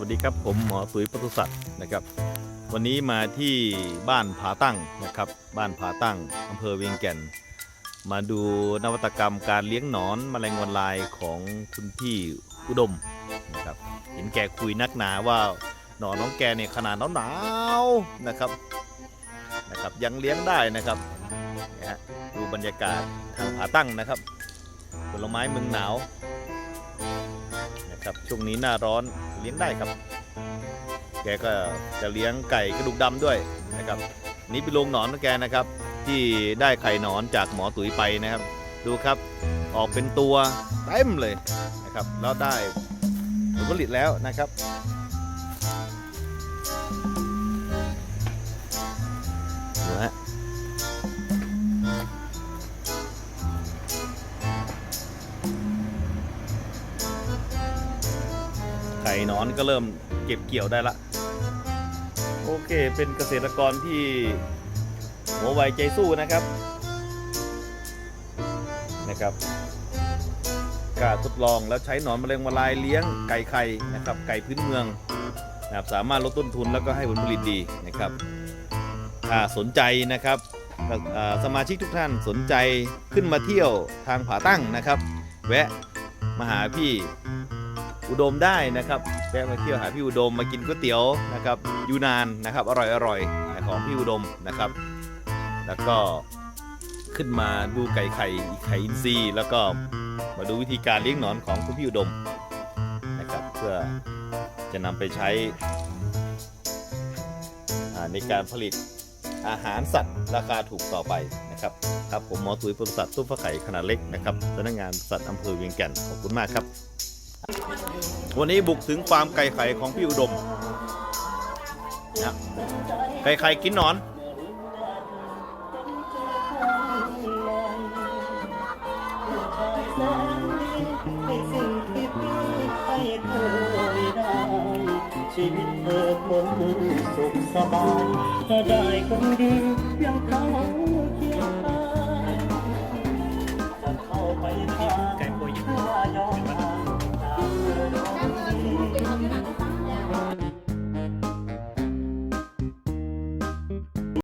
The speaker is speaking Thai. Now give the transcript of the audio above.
วัสดีครับผมหมอตุ๋ยปศุสัตว์นะครับ วันนี้มาที่บ้านผาตั้งนะครับ บ้านผาตั้งอำเภอเวียงแก่น มาดูนวัตกรรมการเลี้ยงหนอนแมลงวันลายของคุณพี่อุดมนะครับเห็นแกคุยนักหนาว่าหนอนน้องแกเนี่ยขนาดหนาวๆนะครับนะครับ ยังเลี้ยงได้นะครับนะฮะดูบรรยากาศทางผาตั้งนะครับผลไม้เมืองหนาว ครับช่วงนี้หน้าร้อนเลี้ยงได้ครับ แกก็จะเลี้ยงไก่กระดูกดำด้วยนะครับ นี่เป็นโรงหนอนของแกนะครับ ที่ได้ไข่หนอนจากหมอตุ๋ยไปนะครับ ดูครับออกเป็นตัวเต็มเลยนะครับแล้วได้ผลผลิตแล้วนะครับ หนอนก็เริ่มเก็บเกี่ยวได้ละ โอเค เป็นเกษตรกรที่หัวไวใจสู้นะครับ นะครับกล้าทดลองแล้วใช้หนอนแมลงวันลายเลี้ยงไก่ไข่นะครับ ไก่พื้นเมืองนะครับสามารถลดต้นทุนแล้วก็ให้ผลผลิตดีนะครับ ถ้าสนใจนะครับสมาชิกทุกท่านสนใจขึ้นมาเที่ยวทางผาตั้งนะครับ แวะมาหาพี่ อุดมได้นะครับแวะมาเที่ยวหาพี่อุดมมากินก๋วยเตี๋ยวนะครับยูนานนะครับอร่อยอร่อยของพี่อุดมนะครับ แล้วก็ขึ้นมาดูไก่ไข่ไข่อินทรีย์แล้วก็มาดูวิธีการเลี้ยงหนอนของคุณพี่อุดมนะครับ เพื่อจะนำไปใช้ในการผลิตอาหารสัตว์ราคาถูกต่อไปนะครับครับผมหมอตุ๋ยปศุสัตว์ตุ้มฟ้าไข่ขนาดเล็กนะครับสำนักงานสัตว์อำเภอเวียงแก่นขอบคุณมากครับ วันนี้บุกถึงฟาร์มไก่ไข่ของพี่อุดมนะไก่ไข่กินหนอน ชีวิตเธอคงสุขสบายถ้าได้คนดีอย่างเขาเคียงข้างจะเข้าไปท Bye.